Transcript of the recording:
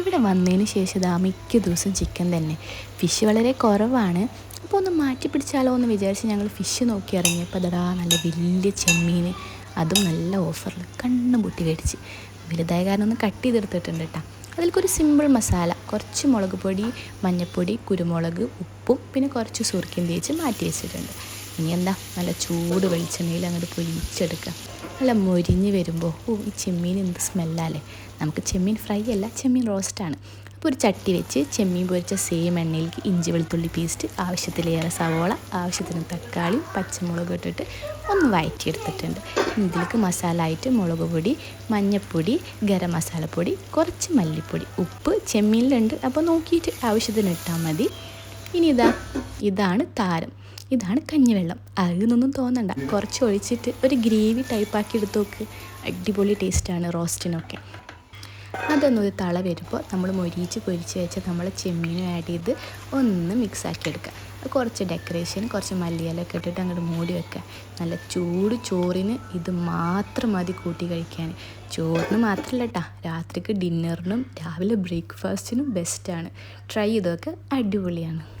ഇവിടെ വന്നതിന് ശേഷം ഇതാ മിക്ക ദിവസം ചിക്കൻ തന്നെ. ഫിഷ് വളരെ കുറവാണ്. അപ്പോൾ ഒന്ന് മാറ്റി പിടിച്ചാലോ എന്ന് വിചാരിച്ച് ഞങ്ങൾ ഫിഷ് നോക്കി ഇറങ്ങിയപ്പോൾ അതാ നല്ല വലിയ ചെമ്മീൻ അതും നല്ല ഓഫറിൽ കണ്ണും പൊട്ടി കടിച്ച് വലുതായ കാരണം ഒന്ന് കട്ട് ചെയ്തെടുത്തിട്ടുണ്ട് കേട്ടോ അതിൽക്കൊരു സിമ്പിൾ മസാല കുറച്ച് മുളക് പൊടി മഞ്ഞൾപ്പൊടി കുരുമുളക് ഉപ്പും പിന്നെ കുറച്ച് സുർക്കയും തേച്ച് മാറ്റി വെച്ചിട്ടുണ്ട്. ഇനി എന്താ? നല്ല ചൂട് വെളിച്ചെണ്ണയിൽ അങ്ങോട്ട് പൊരിച്ചെടുക്കുക നല്ല മൊരിഞ്ഞ് വരുമ്പോൾ ഓ ഈ ചെമ്മീൻ എന്ത് സ്മെല്ലല്ലേ? നമുക്ക് ചെമ്മീൻ ഫ്രൈ അല്ല ചെമ്മീൻ റോസ്റ്റാണ് അപ്പോൾ ഒരു ചട്ടി വെച്ച് ചെമ്മീൻ പൊരിച്ച സെയിം എണ്ണയിലേക്ക് ഇഞ്ചി വെളുത്തുള്ളി പേസ്റ്റ് ആവശ്യത്തിലേറെ സവോള ആവശ്യത്തിന് തക്കാളി പച്ചമുളക് ഇട്ടിട്ട് ഒന്ന് വഴറ്റിയെടുത്തിട്ടുണ്ട് ഇതിലേക്ക് മസാല ആയിട്ട് മുളക് പൊടി മഞ്ഞൾപ്പൊടി ഗരം മസാലപ്പൊടി കുറച്ച് മല്ലിപ്പൊടി ഉപ്പ് ചെമ്മീനിലുണ്ട്. അപ്പോൾ നോക്കിയിട്ട് ആവശ്യത്തിന് ഇട്ടാൽ മതി. ഇനി ഇതാ ഇതാണ് താരം. ഇതാണ് കഞ്ഞിവെള്ളം. അതിനൊന്നും തോന്നണ്ട. കുറച്ച് ഒഴിച്ചിട്ട് ഒരു ഗ്രേവി ടൈപ്പാക്കി എടുത്ത് നോക്ക്. അടിപൊളി ടേസ്റ്റാണ് റോസ്റ്റിനൊക്കെ. അതൊന്നൊരു തള വരുമ്പോൾ നമ്മൾ മൊരിച്ച് പൊരിച്ച് വെച്ച് നമ്മൾ ചെമ്മീനും ആഡ് ചെയ്ത് ഒന്ന് മിക്സ് ആക്കി എടുക്കുക. കുറച്ച് ഡെക്കറേഷൻ കുറച്ച് മല്ലിയിലൊക്കെ ഇട്ടിട്ട് അങ്ങോട്ട് മൂടി വെക്കുക. നല്ല ചൂട് ചോറിന് ഇത് മാത്രം മതി കൂട്ടി കഴിക്കാൻ. ചോറിന് മാത്രമല്ല കേട്ടോ രാത്രിക്ക് ഡിന്നറിനും രാവിലെ ബ്രേക്ക്ഫാസ്റ്റിനും ബെസ്റ്റാണ് ട്രൈ ചെയ്തൊക്കെ അടിപൊളിയാണ്.